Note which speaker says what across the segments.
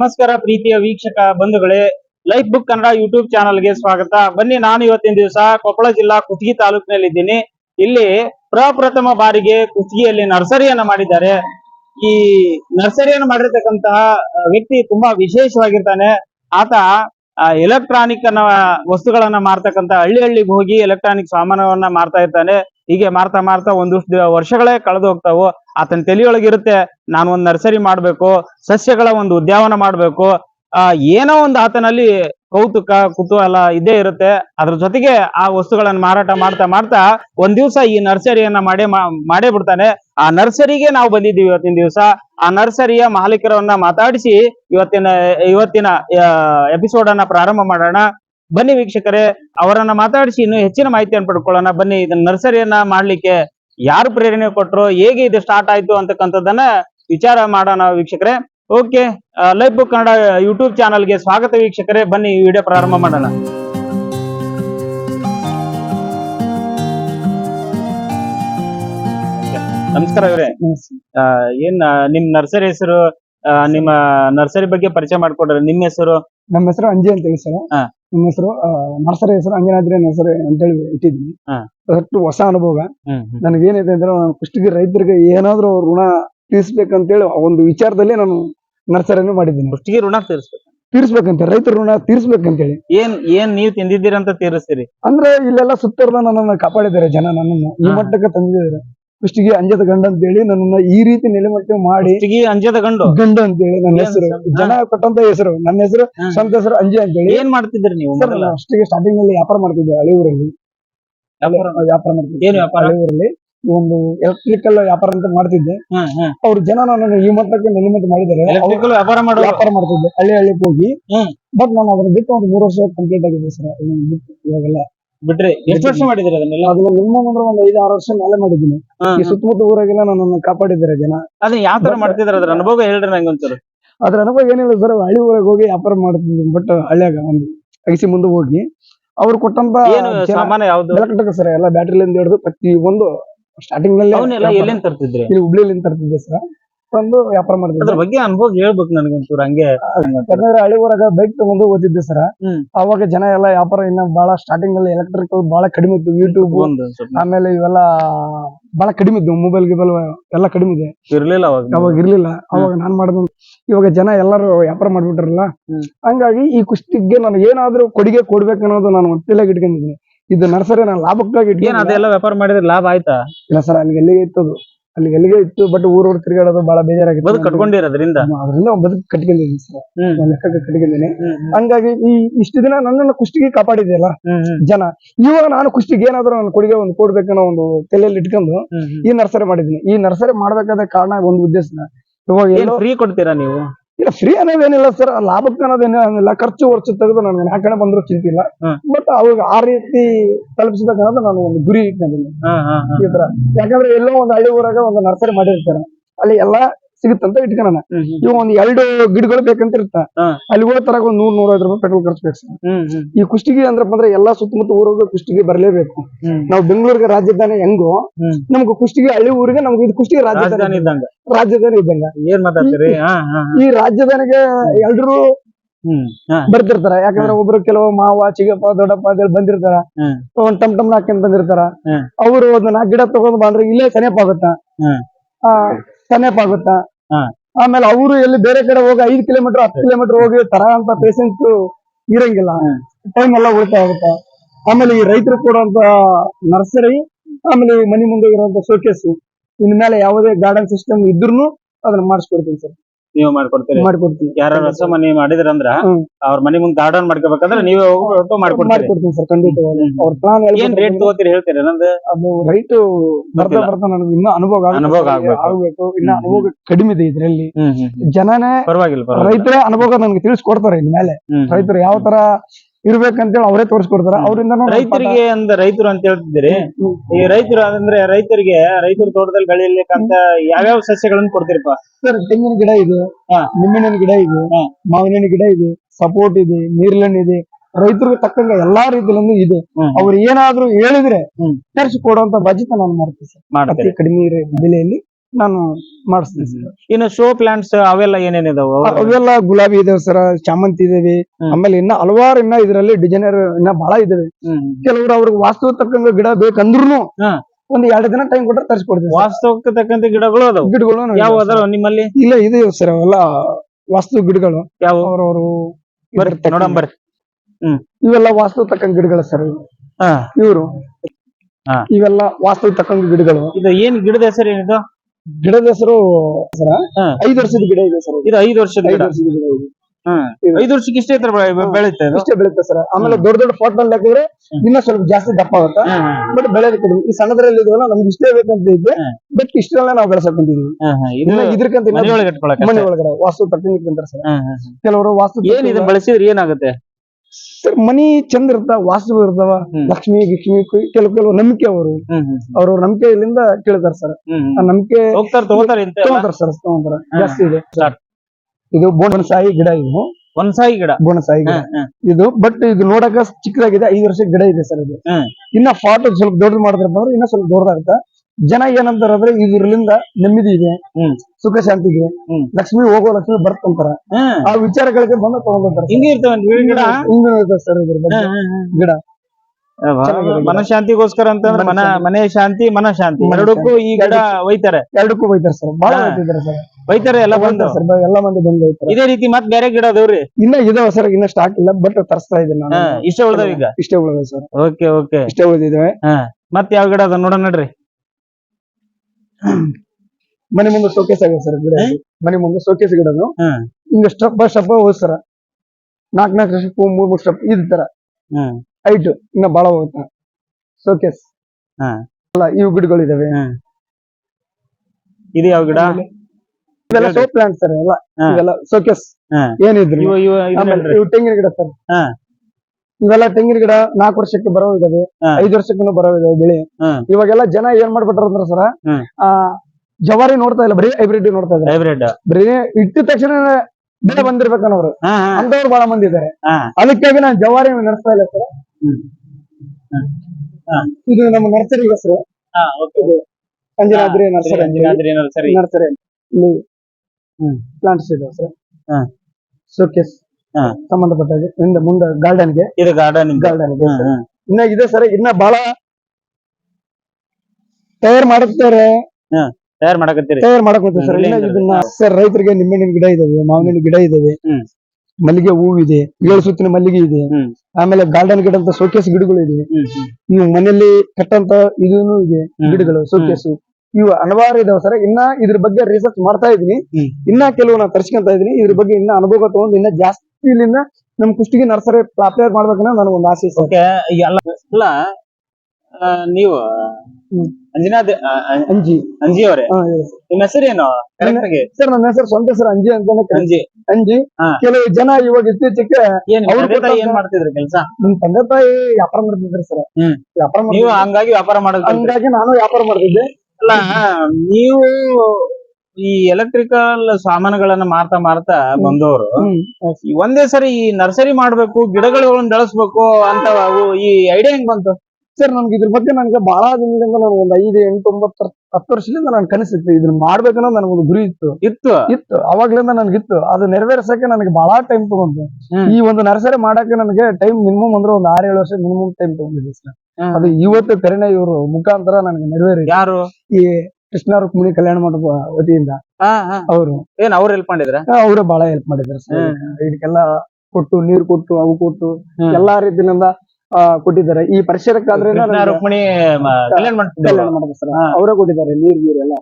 Speaker 1: ನಮಸ್ಕಾರ ಪ್ರೀತಿಯ ವೀಕ್ಷಕ ಬಂಧುಗಳೇ, ಲೈಫ್ ಬುಕ್ ಕನ್ನಡ ಯೂಟ್ಯೂಬ್ ಚಾನಲ್ಗೆ ಸ್ವಾಗತ. ಬನ್ನಿ, ನಾನು ಇವತ್ತಿನ ದಿವಸ ಕೊಪ್ಪಳ ಜಿಲ್ಲಾ ಕುತ್ತಿಗೆ ತಾಲೂಕಿನಲ್ಲಿ ಇದ್ದೀನಿ ಇಲ್ಲಿ ಪ್ರಪ್ರಥಮ ಬಾರಿಗೆ ಕುತ್ತಿಗೆಯಲ್ಲಿ ನರ್ಸರಿಯನ್ನ ಮಾಡಿದ್ದಾರೆ. ಈ ನರ್ಸರಿಯನ್ನು ಮಾಡಿರ್ತಕ್ಕಂತಹ ವ್ಯಕ್ತಿ ತುಂಬಾ ವಿಶೇಷವಾಗಿರ್ತಾನೆ. ಆತ ಎಲೆಕ್ಟ್ರಾನಿಕ್ ಅನ್ನ ವಸ್ತುಗಳನ್ನ ಮಾರ್ತಕ್ಕಂತ ಹಳ್ಳಿ ಹಳ್ಳಿಗೆ ಹೋಗಿ ಎಲೆಕ್ಟ್ರಾನಿಕ್ ಸಾಮಾನವನ್ನ ಮಾರ್ತಾ ಇರ್ತಾನೆ. ಹೀಗೆ ಮಾರ್ತಾ ಮಾರ್ತಾ ಒಂದಷ್ಟು ವರ್ಷಗಳೇ ಕಳೆದು ಹೋಗ್ತಾವು. ಆತನ ತಲೆಯೊಳಗಿರುತ್ತೆ, ನಾನು ಒಂದು ನರ್ಸರಿ ಮಾಡ್ಬೇಕು, ಸಸ್ಯಗಳ ಒಂದು ಉದ್ಯಾವನ ಮಾಡ್ಬೇಕು. ಆ, ಏನೋ ಒಂದು ಆತನಲ್ಲಿ ಕೌತುಕ, ಕುತೂಹಲ ಇದೇ ಇರುತ್ತೆ. ಅದ್ರ ಜೊತೆಗೆ ಆ ವಸ್ತುಗಳನ್ನ ಮಾರಾಟ ಮಾಡ್ತಾ ಮಾಡ್ತಾ ಒಂದ್ ದಿವಸ ಈ ನರ್ಸರಿಯನ್ನ ಮಾಡೇ ಮಾಡೇ ಬಿಡ್ತಾನೆ. ಆ ನರ್ಸರಿಗೆ ನಾವು ಬಂದಿದ್ದೀವಿ ಇವತ್ತಿನ ದಿವಸ. ಆ ನರ್ಸರಿಯ ಮಾಲೀಕರನ್ನ ಮಾತಾಡಿಸಿ ಇವತ್ತಿನ ಇವತ್ತಿನ ಎಪಿಸೋಡ್ ಅನ್ನ ಪ್ರಾರಂಭ ಮಾಡೋಣ. ಬನ್ನಿ ವೀಕ್ಷಕರೇ ಅವರನ್ನ ಮಾತಾಡಿಸಿ ಇನ್ನು ಹೆಚ್ಚಿನ ಮಾಹಿತಿಯನ್ನು ಪಡ್ಕೊಳ್ಳೋಣ. ಬನ್ನಿ ಇದನ್ನ ನರ್ಸರಿಯನ್ನ ಮಾಡ್ಲಿಕ್ಕೆ ಯಾರು ಪ್ರೇರಣೆ ಕೊಟ್ಟರು ಹೇಗೆ ಇದು ಸ್ಟಾರ್ಟ್ ಆಯ್ತು ಅಂತಕ್ಕಂಥದ್ದನ್ನ ವಿಚಾರ ಮಾಡೋಣ ವೀಕ್ಷಕರೇ. Okay life book Kannada YouTube ಚಾನಲ್ಗೆ ಸ್ವಾಗತ ವೀಕ್ಷಕರೇ. ಬನ್ನಿ ಈ ವಿಡಿಯೋ ಪ್ರಾರಂಭ ಮಾಡೋಣ. ನಮಸ್ಕಾರ ಇವರೇ. ಏನ್ ನಿಮ್ ನರ್ಸರಿ ಹೆಸರು ನಿಮ್ಮ ನರ್ಸರಿ ಬಗ್ಗೆ ಪರಿಚಯ ಮಾಡ್ಕೊಡ್ರಿ. ನಿಮ್ಮ ಹೆಸರು?
Speaker 2: ನಮ್ಮ ಹೆಸರು ಅಂಜಿ ಅಂತ ಹೇಳಿ ಸರ್.
Speaker 1: ಹಾ.
Speaker 2: ನಮ್ಮ ಹೆಸರು ನರ್ಸರಿ ಹೆಸರು ಅಂಜನಾದ್ರಿ ನರ್ಸರಿ ಅಂತ ಹೇಳಿ ಇಟ್ಟಿದ್ದೀನಿ. ಅಷ್ಟು ಹೊಸ ಅನುಭವ.
Speaker 1: ನನಗೆ ಏನಿದೆ
Speaker 2: ನನಗೇನಿದೆ ಅಂದ್ರೆ ನಾನು ಕುಷ್ಟಗಿ ರೈತರಿಗೆ ಏನಾದ್ರೂ ಋಣ ತೀರ್ಸ್ಬೇಕಂತೇಳಿ ಆ ಒಂದು ವಿಚಾರದಲ್ಲಿ ನಾನು ನರ್ಸರಿಯನ್ನು ಮಾಡಿದ್ದೀನಿ.
Speaker 1: ಕುಷ್ಟಗಿ ಋಣ ತೀರಿಸ್ಬೇಕು.
Speaker 2: ತೀರ್ಸ್ಬೇಕಂತ ರೈತರ ಋಣ ತೀರ್ಸ್ಬೇಕಂತೇಳಿ.
Speaker 1: ಏನ್ ಏನ್ ನೀವು ತಿಂದಿದ್ದೀರಂತ ತೀರಿಸ್ತೀರಿ?
Speaker 2: ಅಂದ್ರೆ ಇಲ್ಲೆಲ್ಲ ಸುತ್ತರ್ದ ನನ್ನನ್ನು ಕಾಪಾಡಿದ್ದಾರೆ ಜನ ನನ್ನನ್ನು. ಈ. ಮಟ್ಟಕ್ಕೆ ತಂದಿದ್ದಾರೆ. ಕುಷ್ಟಗಿ ಅಂಜದ ಗಂಡ ಅಂತೇಳಿ ನನ್ನನ್ನ ಈ ರೀತಿ ನೆಲೆಮಟ್ಟ ಮಾಡಿ
Speaker 1: ಅಂಜದ ಗಂಡು?
Speaker 2: ಗಂಡ ಅಂತೇಳಿ ನನ್ನ ಹೆಸರು.
Speaker 1: ಸರ್?
Speaker 2: ಜನ ಕೊಟ್ಟಂತ ಹೆಸರು. ನನ್ನ ಹೆಸರು. ಸ್ವಂತ ಹೆಸರು ಅಂಜಿ ಅಂತೇಳಿ.
Speaker 1: ಏನ್ ಮಾಡ್ತಿದ್ರಿ ನೀವು
Speaker 2: ಅಷ್ಟಿಗೆ ಸ್ಟಾರ್ಟಿಂಗ್ನಲ್ಲಿ ವ್ಯಾಪಾರ ಮಾಡ್ತಿದ್ದೆ ಹಳೆ ಊರಲ್ಲಿ
Speaker 1: ವ್ಯಾಪಾರ?
Speaker 2: ಮಾಡ್ತಿದ್ದೆ.
Speaker 1: ವ್ಯಾಪಾರ?
Speaker 2: ಹಳೆ ಊರಲ್ಲಿ ಒಂದು ಎಲೆಕ್ಟ್ರಿಕಲ್ ವ್ಯಾಪಾರ ಅಂತ ಮಾಡ್ತಿದ್ದೆ. ಅವ್ರ ಜನ ನಾನು ಈ ಮಟ್ಟಕ್ಕೆ ನೆಲೆಮಟ್ಟ ಮಾಡಿದ್ದಾರೆ.
Speaker 1: ಎಲೆಕ್ಟ್ರಿಕಲ್ ವ್ಯಾಪಾರ ಮಾಡಿ
Speaker 2: ವ್ಯಾಪಾರ ಮಾಡ್ತಿದ್ದೆ. ಹಳ್ಳಿ ಹಳ್ಳಿಗೆ ಹೋಗಿ. ಬಟ್ ನಾನು ಅದನ್ನ ಬಿಟ್ಟು ಒಂದು ಮೂರು ವರ್ಷ ಕಂಪ್ಲೀಟ್ ಆಗಿದೆ ಸರ್. ಇವಾಗೆಲ್ಲ.
Speaker 1: ಬಿಟ್ರಿ ಎಷ್ಟು ವರ್ಷ ಮಾಡಿದಿರಿ ಅದನ್ನೆಲ್ಲ?
Speaker 2: ಅದನ್ನ ಮಿನಿಮಮ್ ಅಂದ್ರೆ ಒಂದು ಐದು ಆರು ವರ್ಷ ಮೇಲೆ ಮಾಡಿದ್ದೀನಿ. ಈ ಸುತ್ತಮುತ್ತ ಊರಾಗೆಲ್ಲ ನನ್ನನ್ನು ಕಾಪಾಡಿದ್ದಾರೆ ಜನ.
Speaker 1: ಅದನ್ನ ಯಾವ ತರ ಮಾಡ್ತಿದ್ರ? ಅದ್ರ ಅನುಭವ ಹೇಳ್ರಿ ನಂಗೆ ಒಂಚೂರು
Speaker 2: ಅದ್ರ ಅನುಭವ ಏನಿಲ್ಲ ಸರ್ ಹಳ್ಳಿ ಊರಾಗ ಹೋಗಿ ವ್ಯಾಪಾರ ಮಾಡ್ತಿದ್ದೀನಿ. ಬಟ್ ಹಳ್ಳಿಯಾಗ ಒಂದು ಅಗಸಿ ಮುಂದೆ ಹೋಗಿ ಅವ್ರು ಕೊಟ್ಟಂತ
Speaker 1: ಸಾಮಾನ ಯಾವ್ದು?
Speaker 2: ಎಲೆಕ್ಟ್ರಿಕ್ ಸರ್ ಎಲ್ಲ ಬ್ಯಾಟ್ರಿಲಿಂದ ಹಿಡಿದು ಪ್ರತಿ ಒಂದು ಸ್ಟಾರ್ಟಿಂಗ್ನಲ್ಲಿ
Speaker 1: ಹುಬ್ಳಿಯಲ್ಲಿ
Speaker 2: ವ್ಯಾಪಾರ-
Speaker 1: ಎಲ್ಲಿಂದ ತರ್ತಿದ್ರಿ?
Speaker 2: ಇಲ್ಲಿ ಹುಬ್ಳಿಲಿಂದ ತರ್ತಿದ್ದೆ ಸರ್ ತಂದು ವ್ಯಾಪಾರ
Speaker 1: ಅದ್ರ
Speaker 2: ಮಾಡ್ತಿದ್ದೆ
Speaker 1: ಬಗ್ಗೆ ಅನುಭವ ಹೇಳ್ಬೇಕು ನನಗೊಂಚೂರು ಹಂಗೆ.
Speaker 2: ಯಾಕಂದ್ರೆ ಹಳ್ಳಿ ಊರಾಗ ಬೈಕ್ ತಗೊಂಡು ಓದಿದ್ದೆ ಸರ್. ಅವಾಗ ಜನ ಎಲ್ಲ ವ್ಯಾಪಾರ ಇನ್ನ ಬಹಳ ಸ್ಟಾರ್ಟಿಂಗ್ ಅಲ್ಲಿ ಎಲೆಕ್ಟ್ರಿಕ್ ಬಹಳ ಕಡಿಮೆ ಇತ್ತು ಯೂಟ್ಯೂಬ್ ಆಮೇಲೆ ಇವೆಲ್ಲ ಬಹಳ ಕಡಿಮೆ ಇದ್ವು ಮೊಬೈಲ್ ಗಿಬೈಲ್ ಎಲ್ಲ ಕಡಿಮೆ ಇದೆ.
Speaker 1: ಇರ್ಲಿಲ್ಲ ಅವಾಗ.
Speaker 2: ಅವಾಗ ಇರ್ಲಿಲ್ಲ ಅವಾಗ ನಾನ್ ಮಾಡಿದ್ ಇವಾಗ ಜನ ಎಲ್ಲರೂ ವ್ಯಾಪಾರ ಮಾಡ್ಬಿಟ್ರಲ್ಲ. ಹಂಗಾಗಿ ಈ ಕುಸ್ತಿಗೆ ನಾನು ಏನಾದ್ರೂ ಕೊಡುಗೆ ಕೊಡ್ಬೇಕು ಅನ್ನೋದು ನಾನು ಒತ್ತಿಲ್ಲ ಇಟ್ಕೊಂಡಿದ್ದೀನಿ. ಇದು ನರ್ಸರಿ ನಾನು ಲಾಭಕ್ಕಾಗಿ ಇಟ್ಕೊಂಡು
Speaker 1: ಅದೆಲ್ಲ ವ್ಯಾಪಾರ ಮಾಡಿದ್ರೆ ಲಾಭ ಆಯ್ತಾ?
Speaker 2: ಇಲ್ಲ ಸರ್ ಅಲ್ಲಿ ಎಲ್ಲಿಗೆ ಇತ್ತು ಅದು ಅಲ್ಲಿಗೆ ಎಲ್ಲಿಗೆ ಇತ್ತು ಬಟ್ ಊರೂರು ತಿರುಗಾಡೋದು ಬಹಳ ಬೇಜಾರಾಗಿತ್ತು.
Speaker 1: ಬದುಕು ಕಟ್ಕೊಂಡಿರೋದ್ರಿಂದ.
Speaker 2: ಅದರಿಂದ ಬದುಕು ಕಟ್ಕೊಂಡಿದ್ದೀನಿ ಸರ್. ಒಂದ್ ಲೆಕ್ಕಕ್ಕೆ ಕಟ್ಕೊಂಡಿದ್ದೀನಿ. ಹಂಗಾಗಿ ಈ ಇಷ್ಟು ದಿನ ನನ್ನನ್ನು ಕುಷ್ಟಿಗೆ ಕಾಪಾಡಿದೆಯಲ್ಲ ಜನ. ಇವಾಗ ನಾನು ಕುಸ್ತಿಗೆ ಏನಾದ್ರು ನನ್ನ ಕೊಡುಗೆ ಒಂದು ಕೊಡ್ಬೇಕನ್ನೋ ಒಂದು ತಲೆಯಲ್ಲಿ ಇಟ್ಕೊಂಡು. ಈ ನರ್ಸರಿ ಮಾಡಿದ್ದೀನಿ. ಈ ನರ್ಸರಿ ಮಾಡ್ಬೇಕಾದ ಕಾರಣ ಒಂದು ಉದ್ದೇಶ ಇವಾಗ
Speaker 1: ಫ್ರೀ ಕೊಡ್ತೀರಾ ನೀವು?
Speaker 2: ಇಲ್ಲ ಫ್ರೀ ಅನ್ನೋದೇನಿಲ್ಲ ಸರ್ ಲಾಭಕ್ಕೆ ಅನ್ನೋದೇನಿಲ್ಲ ಖರ್ಚು ವರ್ಷ ತೆಗೆದು ನನಗೆ ಯಾಕಡೆ ಬಂದ್ರು ಚಿಂತಿಲ್ಲ
Speaker 1: ಇಲ್ಲ
Speaker 2: ಬಟ್ ಅವಾಗ ಆ ರೀತಿ ತಲುಪಿಸಬೇಕನ್ನೋದು ನಾನು ಒಂದು ಗುರಿ ಇಟ್ಕೊಂಡಿದ್ದೀನಿ. ಈ ತರ. ಯಾಕಂದ್ರೆ ಎಲ್ಲೋ ಒಂದು ಹಳ್ಳಿ ಊರಾಗ ಒಂದು ನರ್ಸರಿ ಮಾಡಿರ್ತಾರೆ. ಅಲ್ಲಿ ಎಲ್ಲಾ ಸಿಗುತ್ತಂತ ಇಟ್ಕೊಳ್ಳೋಣ ಇವಾಗ ಒಂದು ಎರಡು ಗಿಡಗಳು ಬೇಕಂತ ಇರ್ತ
Speaker 1: ಹಾ.
Speaker 2: ಅಲ್ಲಿ ಹೋದ ತರ ಒಂದ್ ನೂರ್ ನೂರೈವತ್ತು ರೂಪಾಯಿ ಪೆಟ್ರೋಲ್ ಖರ್ಚು ಬೇಕು ಸರ್. ಈ ಕುಷ್ಟಿಗೆ ಅಂದ್ರಪ್ಪ ಅಂದ್ರೆ ಎಲ್ಲಾ ಸುತ್ತಮುತ್ತ ಊರಿಗೆ ಕುಷ್ಟಿಗೆ ಬರಲೇಬೇಕು. ನಾವು ಬೆಂಗಳೂರಿಗೆ ರಾಜಧಾನಿ ಹೆಂಗೋ. ನಮ್ಗೆ ಕುಷ್ಟಿಗೆ ಹಳ್ಳಿ ಊರಿಗೆ ನಮ್ಗೆ ಇದು ಕುಷ್ಟಿಗೆ
Speaker 1: ರಾಜಧಾನಿ ಇದ್ದಂಗ.
Speaker 2: ರಾಜಧಾನಿ ಇದ್ದಂಗ.
Speaker 1: ಏನ್ ಮಾತಾಡ್ತೀರಿ.
Speaker 2: ಈ ರಾಜಧಾನಿಗೆ ಎಲ್ರು ಬರ್ತಿರ್ತಾರ. ಯಾಕಂದ್ರೆ ಒಬ್ರು ಕೆಲವು ಮಾವ ಚಿಗಪ್ಪ ದೊಡ್ಡಪ್ಪ ಅಂತೇಳಿ ಬಂದಿರ್ತಾರ. ಒಂದ್ ಟಮ್ ಟಮ್ ಹಾಕೊಂಡ್ ಬಂದಿರ್ತಾರ. ಅವ್ರು ಒಂದ್ ನಾಲ್ಕು ಗಿಡ ತಗೊಂಡ್ ಬಂದ್ರೆ ಇಲ್ಲೇ ಸನೇಪ್ ಆಗುತ್ತ? ಆ ಸನೇಪ ಆಗುತ್ತ. ಆಮೇಲೆ ಅವರು ಎಲ್ಲಿ ಬೇರೆ ಕಡೆ ಹೋಗಿ ಐದ್ ಕಿಲೋಮೀಟರ್ ಹತ್ತು ಕಿಲೋಮೀಟರ್ ಹೋಗಿ ತರ ಅಂತ ಪೇಷನ್ಸ್ ಇರಂಗಿಲ್ಲ. ಟೈಮ್ ಎಲ್ಲ ಉಳಿತಾಯ ಆಗುತ್ತೆ ಆಮೇಲೆ ಈ ರೈತರು ಕೊಡುವಂತ ನರ್ಸರಿ ಆಮೇಲೆ ಮನಿ ಮುಂದೆ ಇರುವಂತ ಶೋಕೇಸ್ ಇನ್ಮೇಲೆ ಯಾವುದೇ ಗಾರ್ಡನ್ ಸಿಸ್ಟಮ್ ಇದ್ರು ಅದನ್ನ ಮಾಡಿಸ್ಕೊಡ್ತೀನಿ ಸರ್.
Speaker 1: ನೀವು ಮಾಡ್ಕೊಡ್ತೀರಿ
Speaker 2: ಮಾಡ್ಕೊಡ್ತೀನಿ
Speaker 1: ಯಾರ ಹೊಸ ಮನಿ ಮಾಡಿದ್ರಂದ್ರ
Speaker 2: ಹ್ಮ್.
Speaker 1: ಅವ್ರ ಮನೆ ಮುಂದೆ ಗಾರ್ಡನ್ ಮಾಡ್ಕೋಬೇಕಂದ್ರೆ ನೀವೇ ಹೋಗ್ಬಿಟ್ಟು ಮಾಡ್ಕೊಡ್ತೀರಿ
Speaker 2: ಮಾಡ್ಕೊಡ್ತೀನಿ ಸರ್
Speaker 1: ಖಂಡಿತ.
Speaker 2: ಅವ್ರ ಪ್ಲಾನ್
Speaker 1: ಏನ್ ರೇಟ್ ತಗೋತೀರಿ ಹೇಳ್ತೀರಿ ನಂದು
Speaker 2: ಅದು ರೈಟ್ ಬರ್ತಾ
Speaker 1: ಗೊತ್ತಿಲ್ಲ.
Speaker 2: ಬರ್ತಾ ನನಗೆ ಇನ್ನೂ ಅನುಭವ ಆಗ್ಬೇಕು.
Speaker 1: ಅನುಭವ ಆಗ್ಬೇಕು.
Speaker 2: ಆಗ್ಬೇಕು ಇನ್ನ
Speaker 1: ಹ್ಮ್.
Speaker 2: ಅನುಭವ ಕಡಿಮೆ ಇದೆ ಇದ್ರಲ್ಲಿ ಜನನೇ
Speaker 1: ಪರವಾಗಿಲ್ಲ ಪರವಾಗಿಲ್ಲ
Speaker 2: ರೈತರೇ ಅನುಭವ ನನಗೆ ತಿಳಿಸ್ಕೊಡ್ತಾರೆ ಇನ್ಮೇಲೆ
Speaker 1: ಹ್ಮ್ ಹ್ಮ್.
Speaker 2: ರೈತರು ಯಾವ ತರ ಇರ್ಬೇಕಂತೇಳಿ ಅವರೇ ತೋರಿಸ್ಕೊಡ್ತಾರೆ. ಅವರಿಂದ
Speaker 1: ರೈತರಿಗೆ ಅಂದ ರೈತರು ಅಂತ ಹೇಳ್ತಿದ್ದೀರಿ. ಈ ರೈತರು ಅಂದ್ರೆ ರೈತರಿಗೆ ರೈತರ ತೋಟದಲ್ಲಿ ಬೆಳೆಯಲಿಕ್ಕಂತ ಯಾವ್ಯಾವ ಸಸ್ಯಗಳನ್ನ ಕೊಡ್ತೀರಪ್ಪ?
Speaker 2: ಸರ್ ತೆಂಗಿನ ಗಿಡ ಇದೆ ನಿಮ್ಮಿನ ಗಿಡ ಇದೆ. ಮಾವಿನ ಗಿಡ ಇದೆ ಸಪೋರ್ಟ್ ಇದೆ ನೀರ್ಲಣ್ಣ ಇದೆ. ರೈತರಿಗೆ ತಕ್ಕಂಗೆ ಎಲ್ಲಾ ರೀತಿಯಲ್ಲೂ ಇದೆ. ಅವ್ರು ಏನಾದ್ರೂ ಹೇಳಿದ್ರೆ. ತರಿಸಿ ಕೊಡುವಂತ ಬಾಧ್ಯತೆ ನಾನು ಮಾಡ್ತೀನಿ ಸರ್. ಕಡಿಮೆ ಬೆಲೆಯಲ್ಲಿ ನಾನು ಮಾಡಿಸ್ತೀನಿ ಸರ್.
Speaker 1: ಇನ್ನು ಶೋ ಪ್ಲಾಂಟ್ಸ್ ಅವೆಲ್ಲ ಏನೇನಿದಾವ?
Speaker 2: ಅವೆಲ್ಲ ಗುಲಾಬಿ ಇದಾವೆ ಸರ್ ಚಾಮಂತಿ ಇದಾವೆ.
Speaker 1: ಹ್ಮ್.
Speaker 2: ಆಮೇಲೆ ಇನ್ನ ಹಲವಾರು ಇನ್ನ ಇದರಲ್ಲಿ ಡಿಸೈನರ್ ಇನ್ನ ಬಹಳ ಇದಾವೆ. ಕೆಲವರು ಅವ್ರಿಗೆ ವಾಸ್ತು ತಕ್ಕಂಗ ಗಿಡ ಬೇಕಂದ್ರು. ಒಂದ್ ಎರಡು ದಿನ ಟೈಮ್ ಕೊಟ್ಟರೆ ತರಿಸ್ಕೊಡ್ತೀವಿ.
Speaker 1: ವಾಸ್ತವಕ್ಕೆ ತಕ್ಕಂತ ಗಿಡಗಳು ಅದಾವ?
Speaker 2: ಗಿಡಗಳು
Speaker 1: ಯಾವ ಅದಾವ ನಿಮ್ಮಲ್ಲಿ?
Speaker 2: ಇಲ್ಲ ಇದೆ ಸರ್ ಅವೆಲ್ಲ ವಾಸ್ತು ಗಿಡಗಳು.
Speaker 1: ಯಾವ?
Speaker 2: ಅವ್ರವರು
Speaker 1: ನೋಡಂಬರಿ ನೋಡಂ ಬರ್ರಿ.
Speaker 2: ಇವೆಲ್ಲ ವಾಸ್ತು ತಕ್ಕಂಗ ಗಿಡಗಳು ಸರ್ ಇವರು. ಇವೆಲ್ಲ ವಾಸ್ತು ತಕ್ಕಂಗ ಗಿಡಗಳು.
Speaker 1: ಇದು ಏನ್ ಗಿಡದ ಹೆಸರು ಏನಿದು?
Speaker 2: ಗಿಡದ ಹೆಸರು ಸರ್?
Speaker 1: ಹಾ.
Speaker 2: ಐದು ವರ್ಷದ ಗಿಡ ಇದೆ ಸರ್
Speaker 1: ಇದು ಐದು ವರ್ಷದ
Speaker 2: ಐದು
Speaker 1: ಗಿಡ
Speaker 2: ವರ್ಷದ ಗಿಡ ಇದೆ.
Speaker 1: ಐದು ವರ್ಷಕ್ಕೆ ಇಷ್ಟೇ ತರ ಬೆಳೆಯುತ್ತೆ ಇದು?
Speaker 2: ಇಷ್ಟೇ ಬೆಳೆಯುತ್ತೆ ಸರ್. ಆಮೇಲೆ ದೊಡ್ಡ ದೊಡ್ಡ ಪಾಟ್ನಲ್ಲಿ ಹಾಕಿದ್ರೆ ಇನ್ನ ಸ್ವಲ್ಪ ಜಾಸ್ತಿ ದಪ್ಪ ಆಗುತ್ತೆ? ಬಟ್ ಬೆಳೆಯೋದು ಕಡಿಮೆ ಈ ಸಣ್ಣದ್ರಲ್ಲಿ ಇದ್ವಲ್ಲ ನಮ್ಗೆ ಇಷ್ಟೇ ಬೇಕಂತ ಇದ್ದೆ. ಬಟ್ ಇಷ್ಟರಲ್ಲೇ ನಾವು
Speaker 1: ಬೆಳೆಸಿದ್ವಿ. ಇದು
Speaker 2: ಇನ್ನ ಇನ್ನ
Speaker 1: ಒಳಗೆ
Speaker 2: ಮನೆ ಒಳಗಡೆ ವಾಸ್ತು ಅಂತಾರೆ ಸರ್. ಕೆಲವರು ವಾಸ್ತು
Speaker 1: ಏನ್ ಇದು ಬಳಸಿದ್ರೆ ಏನಾಗುತ್ತೆ?
Speaker 2: ಸರ್ ಮನಿ ಚಂದ ಇರ್ತಾವ ವಾಸವ ಇರ್ತಾವ ಲಕ್ಷ್ಮಿ ಗಿಕ್ಷ್ಮಿ ಕೆಲವು ಕೆಲವು ನಂಬಿಕೆ ಅವರು.
Speaker 1: ಅವ್ರ ನಂಬಿಕೆ
Speaker 2: ಅವ್ರ ನಂಬಿಕೆಯಿಂದ ಕೇಳ್ತಾರ ಸರ್. ಆ. ನಂಬಿಕೆ
Speaker 1: ಹೋಗ್ತಾರ ತಗೋತಾರ
Speaker 2: ಸರ್ ತಗೋತಾರ. ಜಾಸ್ತಿ ಇದೆ. ಇದು ಬೋಣಸಾಯಿ ಗಿಡ ಇದು.
Speaker 1: ಬೋನ್ಸಾಯಿ ಗಿಡ?
Speaker 2: ಬೋನಸಾಯಿ ಗಿಡ. ಇದು ಬಟ್ ಇದು ನೋಡಕ ಚಿಕ್ಕದಾಗಿದೆ ಐದು ವರ್ಷ ಗಿಡ ಇದೆ ಸರ್ ಇದು. ಇನ್ನ ಫಾಟ್ ಸ್ವಲ್ಪ ದೊಡ್ಡದು ಮಾಡಿದ್ರಪ್ಪ ಅಂದ್ರೆ ಇನ್ನ ಸ್ವಲ್ಪ ದೊಡ್ಡದಾಗುತ್ತೆ. ಜನ ಏನಂತಾರ ಅಂದ್ರೆ ಇದ್ರಲಿಂದ ನೆಮ್ಮದಿ ಇದೆ
Speaker 1: ಹ್ಮ್.
Speaker 2: ಸುಖ ಶಾಂತಿ ಇದೆ. ಲಕ್ಷ್ಮಿ ಹೋಗೋ ಲಕ್ಷ್ಮಿ ಬರ್ತಂತಾರ. ಆ ವಿಚಾರಗಳಿಗೆ ಬಂದು ತಗೊಂಡಿರ್ತಾರೆ
Speaker 1: ಹಿಂಗೆ ಇರ್ತವೆ ಗಿಡ? ಗಿಡ
Speaker 2: ಹಿಂಗೆ ಸರ್.
Speaker 1: ಮನಶಾಂತಿಗೋಸ್ಕರ ಅಂತಂದ್ರೆ ಮನ. ಮನೆ ಶಾಂತಿ ಮನ ಶಾಂತಿ ಎರಡಕ್ಕೂ ಈ ಗಿಡ ಒಯ್ತಾರೆ.
Speaker 2: ಎರಡಕ್ಕೂ ಒಯ್ತಾರೆ ಸರ್. ಬಹಳ ಒಯ್ತಿದ್ದಾರೆ ಸರ್.
Speaker 1: ಒಯ್ತಾರೆ ಎಲ್ಲ ಬಂದ.
Speaker 2: ಸರ್. ಎಲ್ಲ ಮಂದಿ ಬಂದು
Speaker 1: ಇದೇ ರೀತಿ ಮತ್ ಬೇರೆ ಗಿಡ ಅದಾವ್ರಿ
Speaker 2: ಇನ್ನ ಇದಾವ ಸರ್ ಇನ್ನ ಸ್ಟಾಕ್ ಇಲ್ಲ ಬಟ್ ತರಿಸ್ತಾ ಇದ್ದೀನಿ
Speaker 1: ಇಷ್ಟ ಉಳ್ದಾವ ಈಗ?
Speaker 2: ಇಷ್ಟೇ ಉಳಿದ ಸರ್.
Speaker 1: Okay okay.
Speaker 2: ಇಷ್ಟೇ ಉಳಿದಿದ್ದಾವೆ.
Speaker 1: ಮತ್ ಯಾವ ಗಿಡ ಅದ ನೋಡೋಣ ನಡ್ರಿ.
Speaker 2: ಮನೆ ಮುಂದೆ ಶೋಕೇಸ್ ಆಗಿದೆ ಸರ್ ಗಿಡ. ಮನೆ ಮುಂದೆ ಶೋಕೇಸ್ ಗಿಡನು. ಹಿಂಗ ಸ್ಟೆಪ್ ಬೈ ಸ್ಟೆಪ್ ಹೋದ್ ಸರ್. ನಾಲ್ಕ್ ನಾಲ್ಕು ಸ್ಟೆಪ್ ಮೂರ್ ಮೂರ್ ಸ್ಟೆಪ್ ಇದ್ ತರ. ಹೈಟ್ ಇನ್ನ ಬಹಳ ಹೋಗುತ್ತೆ. ಶೋಕೇಸ್. ಅಲ್ಲ ಇವು ಗಿಡಗಳಿದಾವೆ.
Speaker 1: ಇದು ಯಾವ ಗಿಡ?
Speaker 2: ಇದೆಲ್ಲ ಸೋ ಪ್ಲಾಂಟ್ ಸರ್ ಎಲ್ಲ. ಇವೆಲ್ಲ ಶೋಕೇಸ್. ಏನಿದ್ರು.
Speaker 1: ಇವ
Speaker 2: ತೆಂಗಿನ ಗಿಡ ಸರ್. ಇವೆಲ್ಲ ತೆಂಗಿನ ಗಿಡ ನಾಲ್ಕು ವರ್ಷಕ್ಕೆ ಬರೋ ಇದಾವೆ. ಐದು ವರ್ಷಕ್ಕೂ ಬರೋ ಇದಾವೆ ಬೆಳೆ. ಇವಾಗೆಲ್ಲ ಜನ ಏನ್ ಮಾಡ್ಬಿಟ್ರ ಅಂದ್ರ ಸರ್ ಜವಾರಿ ನೋಡ್ತಾ ಇಲ್ಲ ಬರೀ ಹೈಬ್ರಿಡ್ ನೋಡ್ತಾ ಇದ್ದಾರೆ.
Speaker 1: ಹೈಬ್ರಿಡ್
Speaker 2: ಬರೀ ಇಟ್ಟಿದ ತಕ್ಷಣ ಬೆಳೆ ಬಂದಿರ್ಬೇಕನ್ನೋರು. ಅಂತವ್ರು ಬಹಳ ಮಂದಿ ಇದ್ದಾರೆ. ಅದಕ್ಕಾಗಿ ನಾನು ಜವಾರಿ ನಡೆಸ್ತಾ ಇಲ್ಲ ಸರ್. ಇದು ನಮ್ಮ ನರ್ಸರಿ ಹೆಸರು Anjanadri nursery
Speaker 1: Anjanadri nursery
Speaker 2: nursery ಇಲ್ಲಿ. ಪ್ಲಾಂಟ್ಸ್ ಇದಾವೆ ಸರ್.
Speaker 1: ಹಾ.
Speaker 2: ಶೋಕೇಸ್
Speaker 1: ಹಾ.
Speaker 2: ಸಂಬಂಧಪಟ್ಟಾಗೆ ಹಿಂದೆ ಮುಂದೆ ಗಾರ್ಡನ್ಗೆ.
Speaker 1: ಇದು ಗಾರ್ಡನ್
Speaker 2: ಗಾರ್ಡನ್ಗೆ. ಇನ್ನ ಇದೆ ಸರ್ ಇನ್ನ ಬಹಳ ತಯಾರು ಮಾಡುತ್ತಾರೆ
Speaker 1: ತಯಾರು ಮಾಡಕತ್ತೀರಿ.
Speaker 2: ತಯಾರು ಮಾಡಕ್ ಸರ್. ಇನ್ನ. ಇದನ್ನ ಸರ್ ರೈತರಿಗೆ ನಿಂಬೆಹಣ್ಣಿನ ಗಿಡ ಇದಾವೆ ಮಾವಿನ ಗಿಡ ಇದಾವೆ.
Speaker 1: ಹ್ಮ್.
Speaker 2: ಮಲ್ಲಿಗೆ ಹೂವಿದೆ ಏಳು ಸುತ್ತಿನ ಮಲ್ಲಿಗೆ ಇದೆ.
Speaker 1: ಹ್ಮ್.
Speaker 2: ಆಮೇಲೆ ಗಾರ್ಡನ್ ಗಿಡ ಅಂತ ಶೋಕೇಸ್ ಗಿಡಗಳು ಇದೆ. ಇವು ಮನೆಯಲ್ಲಿ ಕಟ್ಟಂತ ಇದೂನು ಇದೆ
Speaker 1: ಹ್ಮ್.
Speaker 2: ಗಿಡಗಳು ಶೋಕೇಸು ಇವು ಹಲವಾರು ಇದಾವೆ ಸರ್. ಇನ್ನ ಇದ್ರ ಬಗ್ಗೆ ರಿಸರ್ಚ್ ಮಾಡ್ತಾ ಇದೀನಿ.
Speaker 1: ಹ್ಮ್.
Speaker 2: ಇನ್ನ ಕೆಲವು ನಾ ತರ್ಸ್ಕೊಂತ ಇದೀನಿ. ಇದ್ರ ಬಗ್ಗೆ ಇನ್ನ ಅನುಭವ ತಗೊಂಡು ಇನ್ನ ಜಾಸ್ತಿ ಇಲ್ಲಿಂದ ನಮ್ ಕುಷ್ಟಿಗೆ ನರ್ಸರಿ ಅಪ್ಲೈ ಮಾಡ್ಬೇಕನ್ನ ನನಗೆ ಒಂದು ಆಸೆ
Speaker 1: ಓಕೆ ಎಲ್ಲ ಅಲ್ಲ ಆ, ನೀವು
Speaker 2: ಹ್ಮ್. ಅಂಜಿ
Speaker 1: ಅಂಜಿ ಅವರೇ
Speaker 2: ಹಾ ಹೇಳಿ
Speaker 1: ನಿಮ್ಮ ಹೆಸರೇನು ಕರೆಕ್ಟ್ ಆಗಿ
Speaker 2: ಸರ್ ನನ್ನ ಹೆಸರು ಸ್ವಂತ ಹೆಸರು ಅಂಜಿ ಅಂತಾನೆ ಕರೀತಾರೆ.
Speaker 1: ಅಂಜಿ
Speaker 2: ಅಂಜಿ
Speaker 1: ಹಾ.
Speaker 2: ಕೆಲವು ಜನ ಇವಾಗ ಇತ್ತೀಚೆಗೆ
Speaker 1: ಏನ್
Speaker 2: ಅವ್ರು
Speaker 1: ತಂದೆ ತಾಯಿ ಏನ್
Speaker 2: ಕೊಟ್ಟಂತ-
Speaker 1: ಮಾಡ್ತಿದ್ರು ಕೆಲಸ
Speaker 2: ನಮ್ ತಂದೆ ತಾಯಿ ವ್ಯಾಪಾರ ಮಾಡ್ತಿದ್ರು ಸರ್
Speaker 1: ಹ್ಮ್.
Speaker 2: ವ್ಯಾಪಾರ
Speaker 1: ನೀವು
Speaker 2: ಮಾಡ್ತಿದ್ರು.
Speaker 1: ಹಂಗಾಗಿ ವ್ಯಾಪಾರ ಮಾಡೋದು ಕಲ್ತ್ರಿ.
Speaker 2: ಹಂಗಾಗಿ ನಾನು ವ್ಯಾಪಾರ ಮಾಡ್ತಿದ್ದೆ
Speaker 1: ಅಲ್ಲ ನೀವು ಈ ಎಲೆಕ್ಟ್ರಿಕಲ್ ಸಾಮಾನುಗಳನ್ನ ಮಾರ್ತಾ ಮಾರ್ತಾ ಬಂದವರು ಒಂದೇ ಸರಿ ಈ ನರ್ಸರಿ ಮಾಡ್ಬೇಕು ಗಿಡಗಳನ್ನ ಬೆಳೆಸ್ಬೇಕು ಅಂತ ಅವು ಈ ಐಡಿಯಾ ಹೆಂಗ್ ಬಂತು?
Speaker 2: ಸರ್ ನನ್ಗೆ ಇದ್ರ ಬಗ್ಗೆ ನನ್ಗೆ ಬಹಳ ದಿನದಿಂದ ನಾನು ಒಂದು ಐದು ಎಂಟು ಒಂಬತ್ತು ಹತ್ತು ವರ್ಷದಿಂದ ನನ್ ಕನಸಿತ್ತು. ಇದನ್ನ ಮಾಡ್ಬೇಕನ್ನೋ ನನಗೊಂದು ಗುರಿ ಇತ್ತು.
Speaker 1: ಇತ್ತು?
Speaker 2: ಇತ್ತು. ಅವಾಗ್ಲಿಂದ ನನ್ಗಿತ್ತು ಅದು ನೆರವೇರ್ಸಕ್ಕೆ ನನಗೆ ಬಹಳ ಟೈಮ್
Speaker 1: ತಗೊಂಡು
Speaker 2: ಈ ಒಂದು ನರ್ಸರಿ ಮಾಡಕ್ಕೆ ನನಗೆ ಟೈಮ್ ಮಿನಿಮಮ್ ಅಂದ್ರೆ ಒಂದು ಆರು ಏಳು ವರ್ಷ ಮಿನಿಮಮ್ ಟೈಮ್ ತಗೊಂಡಿದೆ ಸರ್. ಅದು ಇವತ್ತು ತೆರನೆ ಇವರು ಮುಖಾಂತರ ನನಗೆ ನೆರವೇರಿ
Speaker 1: ಯಾರು?
Speaker 2: ಈ ಕೃಷ್ಣ ರುಕ್ಮಿಣಿ ಕಲ್ಯಾಣ ಮಂಟಪ ವತಿಯಿಂದ
Speaker 1: ಹಾ ಹಾ.
Speaker 2: ಅವರು.
Speaker 1: ಏನ್ ಅವ್ರು ಹೆಲ್ಪ್ ಮಾಡಿದ್ರ?
Speaker 2: ಅವರೇ ಬಹಳ ಹೆಲ್ಪ್ ಮಾಡಿದ್ದಾರೆ ಸರ್. ಇದಕ್ಕೆಲ್ಲ ಕೊಟ್ಟು ನೀರು ಕೊಟ್ಟು ಅವು ಕೊಟ್ಟು. ಎಲ್ಲಾ ರೀತಿಯಿಂದ ಆ, ಕೊಟ್ಟಿದ್ದಾರೆ. ಈ ಪರಿಸರಕ್ಕಾದ್ರೆ
Speaker 1: ಕೃಷ್ಣ ರುಕ್ಮಿಣಿ ಮ- ಕಲ್ಯಾಣ ಮಾಡ್ತಿದ್ರು
Speaker 2: ಕಲ್ಯಾಣ ಮಾಡಿದ್ರು ಸರ್.
Speaker 1: ಹಾ.
Speaker 2: ಅವರೇ ಕೊಟ್ಟಿದ್ದಾರೆ ನೀರ್ ಗೀರ್ ಎಲ್ಲ.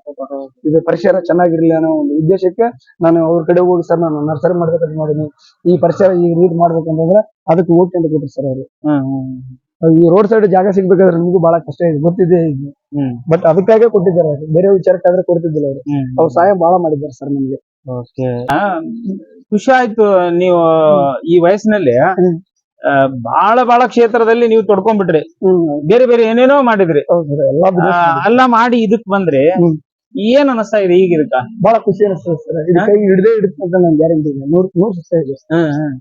Speaker 2: ಇದು ಪರಿಸರ ಚೆನ್ನಾಗಿರ್ಲಿ ಅನ್ನೋ ಒಂದು ಉದ್ದೇಶಕ್ಕೆ ನಾನು ಅವ್ರ ಕಡೆ ಹೋಗಿ ಸರ್ ನಾನು ನರ್ಸರಿ ಮಾಡ್ಬೇಕಂತ ಮಾಡೀನಿ ಈ ಪರಿಸರ ಈ ರೀತಿ ಮಾಡ್ಬೇಕಂತಂದ್ರೆ ಅದಕ್ಕೆ ಓಟ್ ಅಂತ ಕೊಟ್ಟರು ಸರ್ ಅವರು.
Speaker 1: ಹ್ಮ್ ಹ್ಮ್.
Speaker 2: ಈ ರೋಡ್ ಸೈಡ್ ಜಾಗ ಸಿಗ್ಬೇಕಾದ್ರೆ ನಿಮಗೂ ಬಹಳ ಕಷ್ಟ ಇದೆ. ಗೊತ್ತಿದೆ ಇದು. ಬಟ್ ಅದಕ್ಕಾಗೆ ಕೊಟ್ಟಿದ್ದಾರೆ. ಅವ್ರು. ಬೇರೆ ವಿಚಾರಕ್ಕಾದ್ರೆ ಕೊಡ್ತಿದ್ದಿಲ್ಲ ಅವರು. ಅವ್ರು ಸಹಾಯ ಬಹಳ ಮಾಡಿದ್ದಾರೆ ಸರ್ ನಮ್ಗೆ.
Speaker 1: ಖುಷಿ ಆಯ್ತು ನೀವು ಈ ವಯಸ್ಸಿನಲ್ಲಿ
Speaker 2: ಹ್ಮ್.
Speaker 1: ಆ, ಬಹಳ ಬಹಳ ಕ್ಷೇತ್ರದಲ್ಲಿ ನೀವು ತೊಡ್ಕೊಂಡ್ಬಿಟ್ರಿ. ಬೇರೆ ಬೇರೆ ಏನೇನೋ ಮಾಡಿದ್ರಿ.
Speaker 2: ಹೌದು ಎಲ್ಲಾ
Speaker 1: ಆ,
Speaker 2: business
Speaker 1: ಎಲ್ಲ ಮಾಡಿ ಇದಕ್ ಬಂದ್ರಿ
Speaker 2: ಹ್ಮ್.
Speaker 1: ಏನ್ ಅನಸ್ತಾ ಇದೆ ಈಗ ಇದಕ್ಕ?
Speaker 2: ಬಹಳ ಖುಷಿ ಅನಿಸ್ತದೆ ಸರ್. ಇದು ಕೈ ಹಿಡ್ದೇ ಹಿಡಿತು ಅಂತ ನನ್ ಗ್ಯಾರಂಟಿ ಇದೆ. ನೂರ್ ನೂರ್ ಇದೆ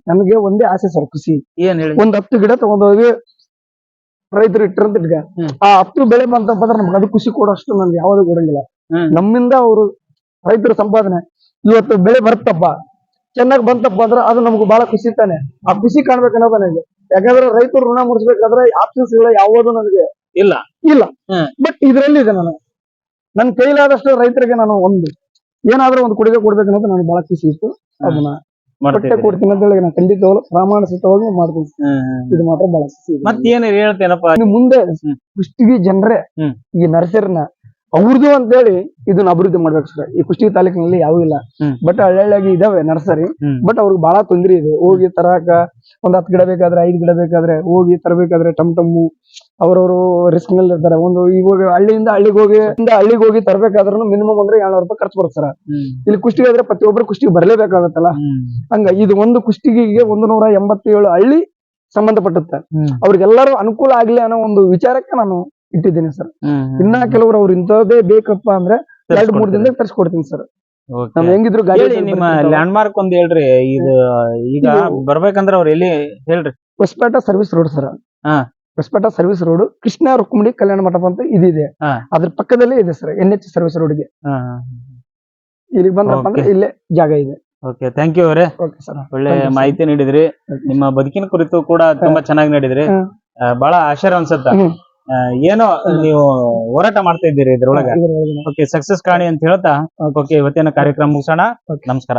Speaker 2: ನಮಗೆ ಒಂದೇ ಆಸೆ ಸರ್ ಖುಷಿ.
Speaker 1: ಏನ್ ಹೇಳಿ?
Speaker 2: ಒಂದ್ ಹತ್ತು ಗಿಡ ತಗೊಂಡೋಗಿ ರೈತರು ಇಟ್ಟಿರಂತ ಇಟ್ಕ. ಆ ಹತ್ತು ಬೆಳೆ ಬಂತಪ್ಪ ಅಂದ್ರೆ ನಮ್ಗೆ ಅದು ಖುಷಿ ಕೊಡೋಷ್ಟು ನನ್ಗೆ ಯಾವ್ದು ಕೊಡಂಗಿಲ್ಲ. ನಮ್ಮಿಂದ ಅವರು ರೈತರ ಸಂಪಾದನೆ ಇವತ್ತು ಬೆಳೆ ಬರ್ತಪ್ಪ ಚೆನ್ನಾಗಿ ಬಂತಪ್ಪ ಅಂದ್ರೆ ಅದು ನಮ್ಗೆ ಬಹಳ ಖುಷಿ ತಾನೆ. ಆ ಖುಷಿ ಕಾಣ್ಬೇಕು ಅನ್ನೋದು ನನಗೆ ಯಾಕಂದ್ರೆ ರೈತರು ಋಣ ಮುಡಿಸ್ಬೇಕಾದ್ರೆ ಆಪ್ಷನ್ಸ್ಗಳು ಯಾವುದು ನನಗೆ
Speaker 1: ಇಲ್ಲ.
Speaker 2: ಇಲ್ಲ. ಬಟ್ ಇದ್ರಲ್ಲಿ ಇದೆ ನಾನು. ನನ್ನ ಕೈಲಾದಷ್ಟು ರೈತರಿಗೆ ನಾನು ಒಂದು ಏನಾದ್ರೂ ಒಂದು ಕೊಡುಗೆ ಕೊಡ್ಬೇಕು ಅನ್ನೋದು ನನಗೆ ಬಹಳ ಖುಷಿ ಇತ್ತು. ಅದನ್ನ
Speaker 1: ಮಾಡ್ತಿದ್ದೀರಿ.
Speaker 2: ಕೊಡ್ತೀನಿ ಅಂತ ಹೇಳಿ ನಾನು ಖಂಡಿತವಾಗ್ಲು ಪ್ರಾಮಾಣಿಕವಾಗಿ ಮಾಡ್ತೀನಿ. ಇದು ಮಾತ್ರ ಬಹಳ.
Speaker 1: ಮತ್ತೇನ್ ಹೇಳ್ತೇನಪ್ಪ
Speaker 2: ಇನ್ನು ಮುಂದೆ
Speaker 1: ಹ್ಮ್.
Speaker 2: ಕುಷ್ಟಗಿ ಜನರೇ ಈ ನರ್ಸರಿನ ಅವ್ರದ್ದು ಅಂತೇಳಿ ಇದನ್ನ ಅಭಿವೃದ್ಧಿ ಮಾಡ್ಬೇಕು ಸರ್. ಈ ಕುಷ್ಟಗಿ ತಾಲೂಕಿನಲ್ಲಿ ಯಾವೂ ಇಲ್ಲ. ಬಟ್ ಹಳ್ಳಿಯಾಗಿ ಇದಾವೆ ನರ್ಸರಿ. ಬಟ್ ಅವ್ರಿಗೆ ಬಹಳ ತೊಂದರೆ ಇದೆ. ಹೋಗಿ ತರಾಕ ಒಂದ್ ಹತ್ತು ಗಿಡ ಬೇಕಾದ್ರೆ ಐದ್ ಗಿಡ ಬೇಕಾದ್ರೆ ಹೋಗಿ ತರಬೇಕಾದ್ರೆ ಟಮ್ ಟಮ್ಮು ಅವ್ರವ್ರು ರಿಸ್ಕ್ನಲ್ಲಿ ಇರ್ತಾರೆ. ಒಂದು ಇವಾಗ ಹಳ್ಳಿಯಿಂದ ಹಳ್ಳಿಗೆ ಹೋಗಿ ಇಂದ ಹಳ್ಳಿಗೆ ಹೋಗಿ ತರಬೇಕಾದ್ರೂ ಮಿನಿಮಮ್ ಅಂದ್ರೆ ಏಳ್ನೂರು ರೂಪಾಯಿ ಖರ್ಚು ಬರುತ್ತೆ ಸರ್. ಇಲ್ಲಿ ಕುಷ್ಟಿಗೆ ಆದ್ರೆ ಪ್ರತಿಯೊಬ್ಬರು ಕುಷ್ಟಿಗೆ ಬರಲೇಬೇಕಾಗತ್ತಲ್ಲ. ಹಂಗ ಇದು ಒಂದು ಕುಷ್ಟಿಗೆ ಒಂದು ನೂರ ಎಂಬತ್ತೇಳು ಹಳ್ಳಿ ಸಂಬಂಧಪಟ್ಟುತ್ತೆ. ಅವ್ರಿಗೆಲ್ಲರೂ ಅನುಕೂಲ ಆಗ್ಲಿ ಅನ್ನೋ ಒಂದು ವಿಚಾರಕ್ಕೆ ನಾನು ಇಟ್ಟಿದ್ದೀನಿ ಸರ್. ಇನ್ನ ಕೆಲವರು ಅವ್ರು ಇಂಥದ್ದೇ ಬೇಕಪ್ಪ ಅಂದ್ರೆ ಎರಡ್ ಮೂರ್
Speaker 1: ದಿನ
Speaker 2: ದಿನದಾಗ ತರಿಸ್ಕೊಡ್ತೀನಿ ಸರ್. ನಮ್ ಹೆಂಗಿದ್ರು ಗಾಡಿ
Speaker 1: ನಿಮ್ಮ ಲ್ಯಾಂಡ್ ಮಾರ್ಕ್ ಒಂದ್ ಹೇಳ್ರಿ. ಇದು ಈಗ ಬರ್ಬೇಕಂದ್ರೆ ಅವ್ರ ಎಲ್ಲಿ ಹೇಳ್ರಿ.
Speaker 2: Hosapete service road sir. Hosapete service road Krishna Rukmini Kalyana Mantapa ಅಂತ ಇದಿದೆ. ಅದ್ರ ಪಕ್ಕದಲ್ಲೇ ಇದೆ ಸರ್ ಎನ್ ಎಚ್ ಸರ್ವಿಸ್ ರೋಡ್ಗೆ ಇಲ್ಲಿಗೆ ಇಲ್ಲಿ ಅಂದ್ರೆ. ಇಲ್ಲೇ ಜಾಗ ಇದೆ.
Speaker 1: ಓಕೆ ಥ್ಯಾಂಕ್ ಯು ಅವರೇ. ಒಳ್ಳೆ ಮಾಹಿತಿ ನೀಡಿದ್ರಿ. ನಿಮ್ಮ ಬದುಕಿನ ಕುರಿತು ಕೂಡ ತುಂಬಾ ಚೆನ್ನಾಗಿ ನೀಡಿದ್ರಿ. ಬಹಳ ಆಶ್ಚರ್ಯ ಅನ್ಸುತ್ತ? ಏನೋ ನೀವು ಹೋರಾಟ ಮಾಡ್ತಾ ಇದ್ದೀರಿ ಇದ್ರೊಳಗೆ. ಓಕೆ ಸಕ್ಸಸ್ ಕಾಣಿ ಅಂತ ಹೇಳ್ತಾ. ಓಕೆ ಇವತ್ತಿನ ಕಾರ್ಯಕ್ರಮ ಮುಗಿಸೋಣ. ನಮಸ್ಕಾರ.